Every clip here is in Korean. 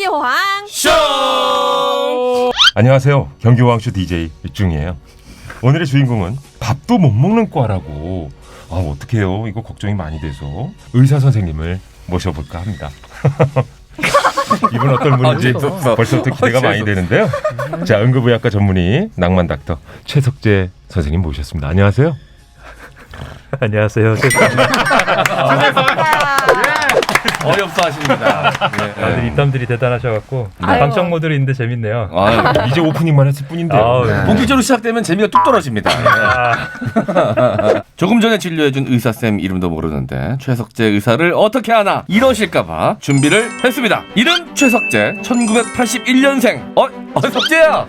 경기호황 쇼! 안녕하세요. 경기왕쇼 DJ 육중이에요. 오늘의 주인공은 밥도 못 먹는 과라고. 아, 어떡해요. 이거 걱정이 많이 돼서 의사 선생님을 모셔볼까 합니다. 이분 어떤 분인지 아. 벌써부터 기대가 아, 많이 되는데요. 자, 응급의학과 전문의 낭만 닥터 최석재 선생님 모셨습니다. 안녕하세요. 안녕하세요. 어렵어 하십니다. 다들 네. 입담들이 대단하셔갖고 아유. 방청 모드로 있는데 재밌네요. 아, 이제 오프닝만 했을 뿐인데요. 아우, 네. 본격적으로 시작되면 재미가 뚝 떨어집니다. 아, 조금 전에 진료해준 의사쌤 이름도 모르는데 최석재 의사를 어떻게 하나 이러실까봐 준비를 했습니다. 이름 최석재 1981년생 어? 어 석재야! 어,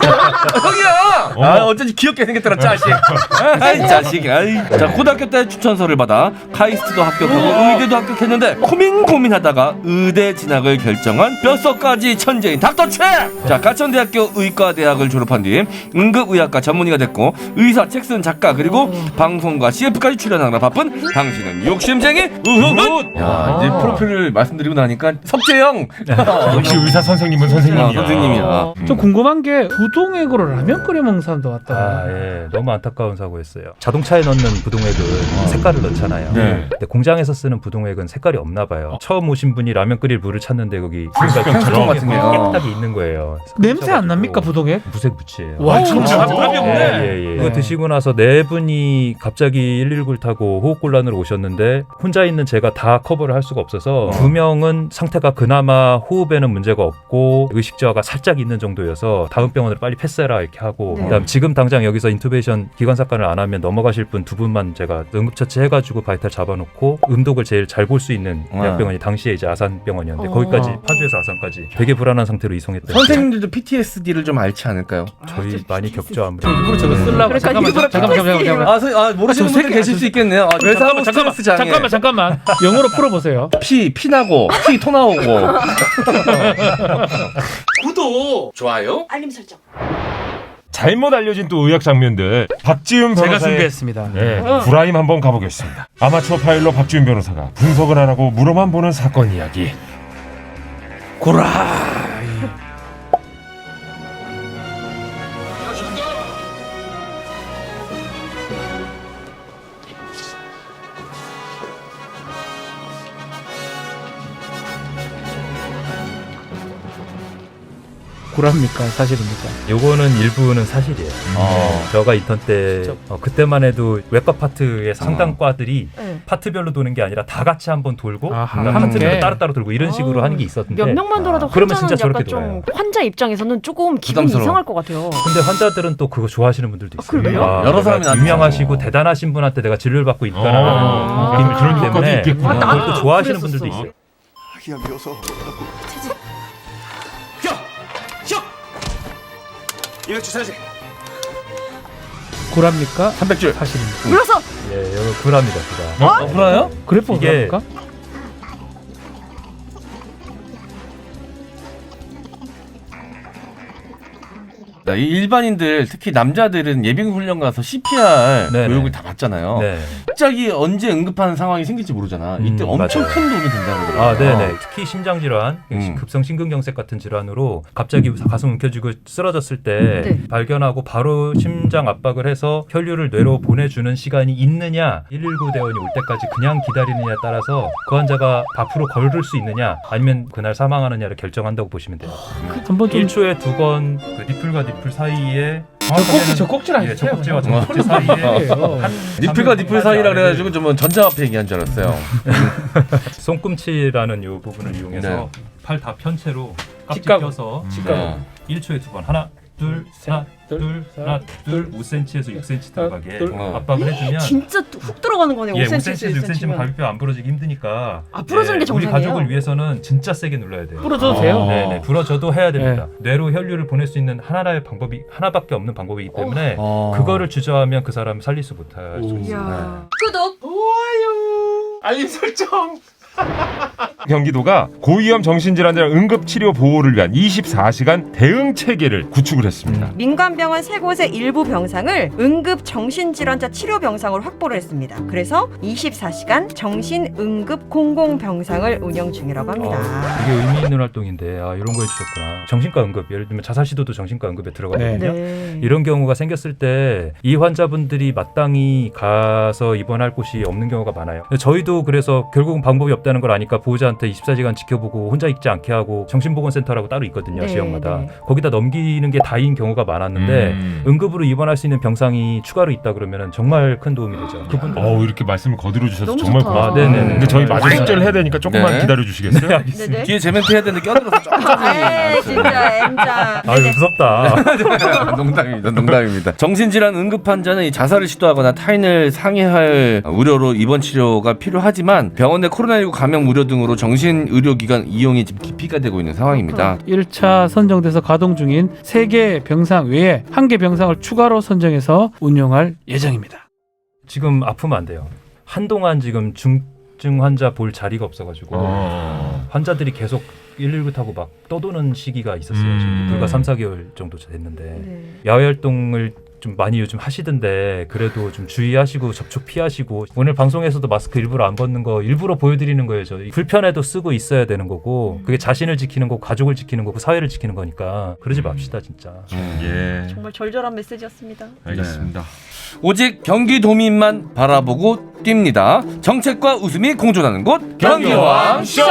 형이야! 아 어쩐지 귀엽게 생겼더라 자식. 아이 자식. 아이. 자 고등학교 때 추천서를 받아 카이스트도 합격하고 의대도 합격했는데 고민 고민하다가 의대 진학을 결정한 뼛속까지 천재인 닥터 최! 자 가천대학교 의과대학을 졸업한 뒤 응급의학과 전문의가 됐고 의사 책쓴 작가 그리고 방송과 CF까지 출연하느라 바쁜 당신은 욕심쟁이 우후훗 야 이제 프로필을 말씀드리고 나니까 석재형! 역시 의사 선생님은 아, 선생님이야. 선생님이야. 음. 좀궁 금한 게 부동액으로 라면 끓여 먹는 사람도 왔다. 아, 예. 너무 안타까운 사고였어요. 자동차에 넣는 부동액은 색깔을 넣잖아요. 네. 근데 공장에서 쓰는 부동액은 색깔이 없나 봐요. 처음 오신 분이 라면 끓일 물을 찾는데 거기 향수통 같은 게요. 깨끗하게 있는 거예요. 냄새 안 납니까 부동액? 무색 무취예요. 와 진짜 답이 없네. 예, 예, 예. 그거 드시고 나서 네 분이 갑자기 119를 타고 호흡곤란으로 오셨는데 혼자 있는 제가 다 커버를 할 수가 없어서 두 명은 상태가 그나마 호흡에는 문제가 없고 의식 저하가 살짝 있는 정도 여서 다음 병원으로 빨리 패스해라 이렇게 하고 네. 그다음 지금 당장 여기서 인투베이션 기관 사건을 안 하면 넘어가실 분 두 분만 제가 응급처치 해가지고 바이탈 잡아놓고 음독을 제일 잘 볼 수 있는 와. 약병원이 당시에 이제 아산병원이었는데 어. 거기까지 파주에서 아산까지 되게 불안한 상태로 이송했대요. 선생님들도 PTSD를 좀 앓지 않을까요? 저희 많이 겹죠 아무래도. 일부러 저거 쓰려고 그러니까 잠깐만 일부러 잠깐만 잠깐만 잠깐만 아, 선- 아 모르시는 저 분들 계실 수 있겠네요. 아, 잠깐만 외상후 잠깐만 스트레스 장애. 잠깐만 잠깐만 영어로 풀어보세요. 피, 피 나고, 피 토 나오고. 구독 좋아요? 알림 설정 잘못 알려진 또 의학 장면들 박지훈 제가 변호사의 준비했습니다. 네, 브라임 한번 가보겠습니다. 아마추어 파일로 박지훈 변호사가 분석을 하라고 물어만 보는 사건 이야기. 고라. 구랍니까 사실입니까? 요거는 일부는 사실이에요. 음. 어. 어. 제가 인턴 때 어, 그때만 해도 외과 파트의 어. 상담과들이 네. 파트별로 도는 게 아니라 다 같이 한번 돌고 파트별로 음. 네. 따로따로 돌고 이런 식으로 아. 하는 게 있었는데 몇 명만 돌아도 아. 그러면 진짜 저렇게 돌아요. 환자 입장에서는 조금 기분이 부담스러워. 이상할 것 같아요. 근데 환자들은 또 그거 좋아하시는 분들도 아, 있어요. 그래요? 여러 사람이 유명하시고 와서. 대단하신 분한테 내가 진료를 받고 있다라는 느낌을 아, 그런 때문에 아, 그걸 또 좋아하시는 분들이 분들도 있어요. 아, 야, 미워서 200줄 사야지. 구랍니까? 300줄. 사실입니까? 물어서 예, 여기 불합니다, 불라 어? 불라요? 그래프 구랍니까? 자, 이 일반인들, 특히 남자들은 예비군 훈련 가서 CPR 네네. 교육을 다 받잖아요. 네. 갑자기 언제 응급한 상황이 생길지 모르잖아. 이때 음, 엄청 맞아요. 큰 도움이 된다고 그러더라고요. 아, 네네. 특히 심장 질환, 음. 급성 심근경색 같은 질환으로 갑자기 가슴 움켜쥐고 쓰러졌을 때 네. 발견하고 바로 심장 압박을 해서 혈류를 뇌로 보내주는 시간이 있느냐, 119 대원이 올 때까지 그냥 기다리느냐에 따라서 그 환자가 앞으로 걸을 수 있느냐, 아니면 그날 사망하느냐를 결정한다고 보시면 돼요. 한번 좀 1초에 두 번 그 니플과 니플 사이에 젖꼭지 젖꼭지를 예, 하세요. 젖꼭지와 그냥. 젖꼭지 사이에 그래요. 한 니플과 니플 사이라 그래가지고 좀 전자화폐 얘기한 줄 알았어요. 손꿈치라는 요 부분을 이용해서 네. 팔다 편 채로 깍지. 껴서 네. 1초에 두 번 하나 둘 하나 둘 하나 둘 5cm에서 6cm 들어가게 둘. 어. 압박을 해주면 진짜 훅 들어가는 거네요 예, 5cm 5cm, 6cm면 6cm면 가비뼈 안 부러지기 힘드니까 아, 부러지는 게 우리 정상이에요? 가족을 위해서는 진짜 세게 눌러야 돼요. 부러져도 어. 돼요? 네, 네, 부러져도 해야 됩니다. 뇌로 혈류를 보낼 수 있는 하나의 방법이 하나밖에 없는 방법이기 때문에 어. 그거를 주저하면 그 사람을 살릴 수 못할 수 오. 있습니다. 이야 구독 알림 설정 경기도가 고위험 정신질환자 응급 치료 보호를 위한 24시간 대응 체계를 구축을 했습니다. 민간병원 세 곳의 일부 병상을 응급 정신질환자 치료 병상으로 확보를 했습니다. 그래서 24시간 정신 응급 공공 병상을 운영 중이라고 합니다. 아, 되게 의미 있는 활동인데 아, 이런 거 해주셨구나. 정신과 응급 예를 들면 자살 시도도 정신과 응급에 들어가거든요. 네. 이런 경우가 생겼을 때 이 환자분들이 마땅히 가서 입원할 곳이 없는 경우가 많아요. 저희도 그래서 결국은 방법이 없다 는 걸 아니까 보호자한테 24시간 지켜보고 혼자 있지 않게 하고 정신보건센터라고 따로 있거든요. 네, 지역마다. 네. 거기다 넘기는 게 다인 경우가 많았는데 음. 응급으로 입원할 수 있는 병상이 추가로 있다 그러면 정말 큰 도움이 되죠. 그분들 어우 이렇게 말씀을 거들어 주셔서 정말 좋다. 고마워요. 아, 네네네. 근데 저희 정말 마저 숙제를 해야 되니까 조금만 네. 기다려 주시겠어요? 네네. 뒤에 제 멘트 해야 되는데 껴들어서. 아, 진짜 M자. 아 무섭다. 농담입니다. 농담입니다. 정신질환 응급 환자는 이 자살을 시도하거나 타인을 상해할 우려로 입원 치료가 필요하지만 병원 내 코로나19 감염 우려 등으로 정신 의료기관 이용이 지금 기피가 되고 있는 상황입니다. 1차 선정돼서 가동 중인 3개 병상 외에 1개 병상을 추가로 선정해서 운영할 예정입니다. 지금 아프면 안 돼요. 한동안 지금 중증 환자 볼 자리가 없어가지고 어. 환자들이 계속 119 타고 막 떠도는 시기가 있었어요. 음. 지금 불과 네. 3, 4개월 정도 됐는데 네. 야외 활동을 좀 많이 요즘 하시던데 그래도 좀 주의하시고 접촉 피하시고 오늘 방송에서도 마스크 일부러 안 벗는 거 일부러 보여드리는 거예요. 저 불편해도 쓰고 있어야 되는 거고 그게 자신을 지키는 거고 가족을 지키는 거고 사회를 지키는 거니까 그러지 맙시다 진짜. 예. 정말 절절한 메시지였습니다. 알겠습니다. 오직 경기도민만 바라보고 뜁니다. 정책과 웃음이 공존하는 곳 경기왕 쇼.